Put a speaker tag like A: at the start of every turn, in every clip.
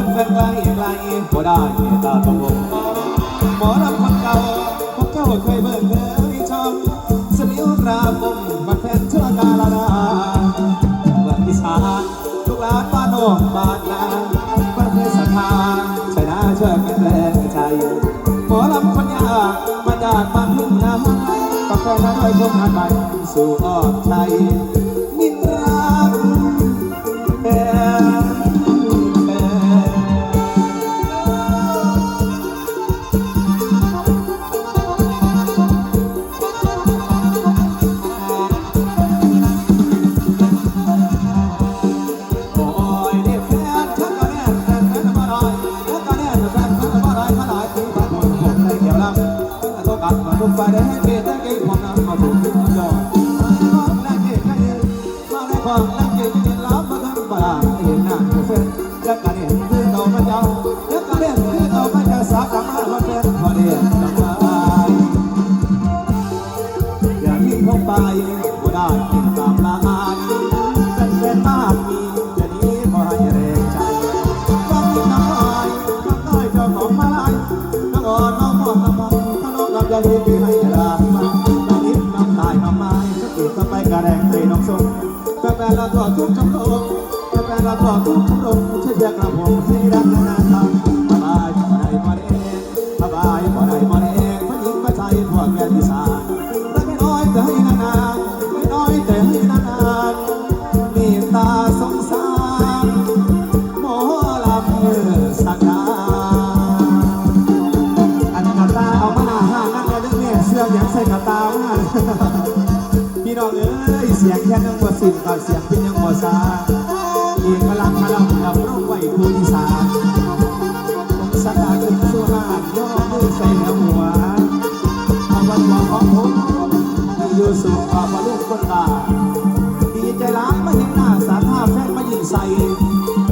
A: คนเพิ่ไกลไกลบ่ได้ตาต้องลงหมอรับคนเก่าเพราะเก่าเคยเบิ่งเคยชอบสมิวกราบมบัดแฟนชื่อกาลาดาเมืองอีสานทุกร้านบ้านนอกบ้านนาบ้านเพื่อสถานชนะเชื่อกันแรงใจหมอรับคนยากมาจากบ้านลุ่มน้ำกาแฟน้ำอ้อยลมหานไปสู่อ้อกใจ อัดมา ถ้าน้องรับยาที่พี่ให้ลามาน้องนิดน้ำตายทำไม้สักทีต่อไปกระแดงใจน้องสมกาแฟเราต่อทุกคำลงแฟเราต่อทุกคำลงช่วยเรียกกระผมให้รักนา ยเสียงแค่นั่งบ่สิ้นก็เสียงเป็นยังบ่ซาเอกลักษณ์พลังกับร้องไหวผู้อีสานองค์สักดาขึ้นสู่หานย่อมือใส่เหนือหัวทำวันวันของผมที่อยู่สุขอาบลูกคนตาดีใจล้างมาเห็นหน้าสาธาพแฟนมายิงใส่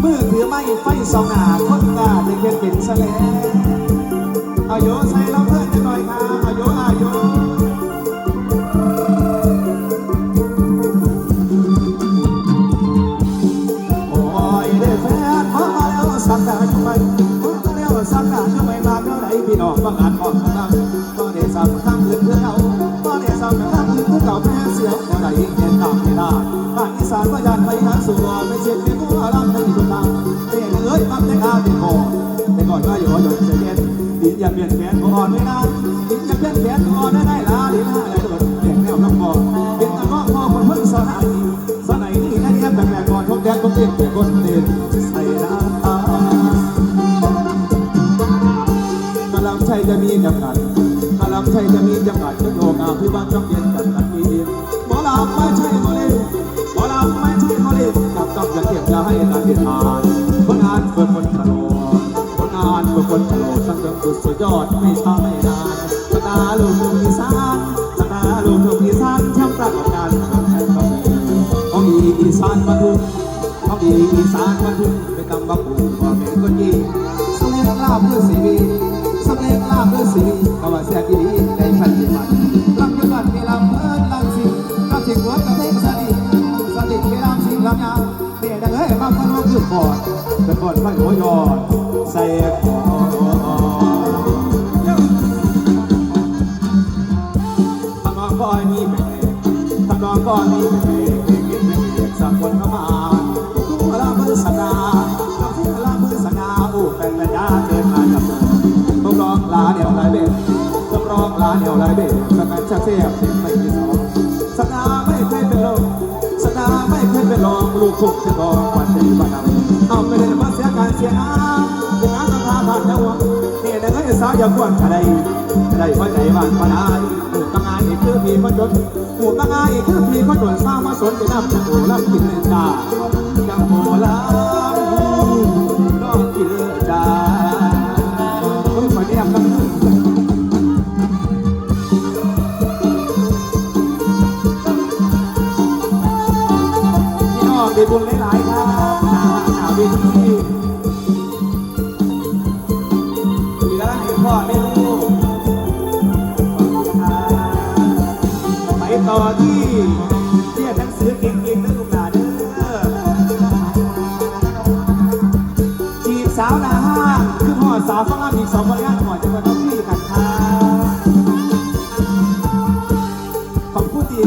A: มือถือไม้ไฟสองหน้าคนกาได้เก็บเป็นแสลงอายุ บ้านอีสานก็ยันไปหาสู่ไม่เช็ดไม่ผู้อารัมให้ทุกทางเอ้ยเอ้ยปั๊บได้ข้าวติดคอแต่ก่อนก็อยู่หยดเสียเย็นดินอย่าเปลี่ยนแขนก็อ่อนไม่นานดินอย่าเปลี่ยนแขนก็อ่อนได้ได้ลาดินอะไรโดดเปลี่ยนแนวน้ำบ่อเป็นตะก้องพ่อคนเพิ่งสอนให้สอนไหนนี่แค่แค่แบบแบบก่อนพบแดนพบเปลี่ยนแต่คนเด่นใส่น้ำตากำลังใจจะมีจำกัดกำลังใจจะมีจำกัดจะโยกอาพิบัติต้องเย็นกันกันทีดหมอลำไม่ใช่โมเลหมอล ก็บจะให้การเดินทางผลงานเปิดคนตลอดผลงานเปิดคนตลอดตั้งแต่สุดสุดยอดไม่ช้าไม่นานสตาร์ลูกทุ่งอีสานสตาร์ลูกทุ่งอีสานชมป์ประกอบการแข่งขันของอีสานบรรทุกเของอีสานบรรทุกไปตำบักหุ่งว่าเป็นคนยิงสมัยลาบเพื่อสีวีสำเร็จลาบด้วยสีก็ว่าแซ่บดีในพันธิมัน นว่าคือปอดเป็นปอดไฟหัวยอดใส่คอทำนองก้อยนี่เป็นเอกทำนองก้อยนี่เป็นเอกเอกเอกเอกสักคนเข้ามาทุกลามือสนาทุกลามือสนาอู้เป็นระยะเดินมาจับต้องร้องลาเดี่ยวลายเบ็ดต้องร้องลาเดี่ยวลายเบ็ดสกัดชักเสียบเป็นไม่ที่สองสนาไม่เคยเป็นลมสนาไม่เคยเป็นลมลูกคุกจะกอง ย่าควรอะไรอะไรเพราใจบ้านพนายหมู่ตั้งงานอีกคือมีคนจนหมู่ตั้งงานอีกคือมีคนจนสร้างมาสนไปนับจะโอ้ลำกินเจ้าจังโมลำก็กินเลยจ้าโอ้ยมาเนี่ยกันพี่น้องได้บุญหล พ่อแม่ลูกไปต่อที่เรียนหนังสือเก่งๆนะลูกหลานเด้อจีบสาวหนาห้างคือพ่อสาวฟังอีกสองคนงานก่อนจะมาต้องพี่กัน